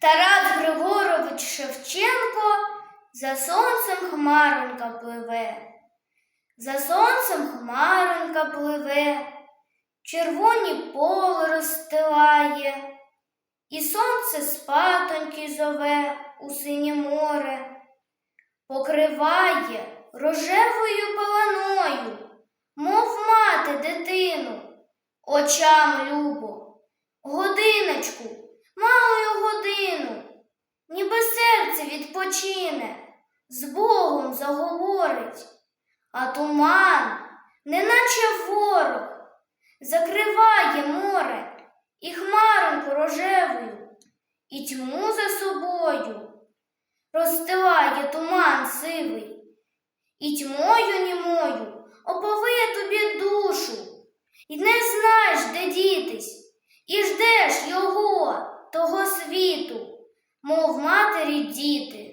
Тарас Григорович Шевченко за сонцем хмаронька пливе, за сонцем хмаронька пливе, червоні поле розстилає, і сонце спатоньки зове у синє море, покриває рожевою пеленою, мов мати дитину, очам любо, годиночку, відпочине, з Богом заговорить, а туман, неначе ворог, закриває море і хмаронку рожевою, і тьму за собою розстилає туман сивий, і тьмою німою матері діти.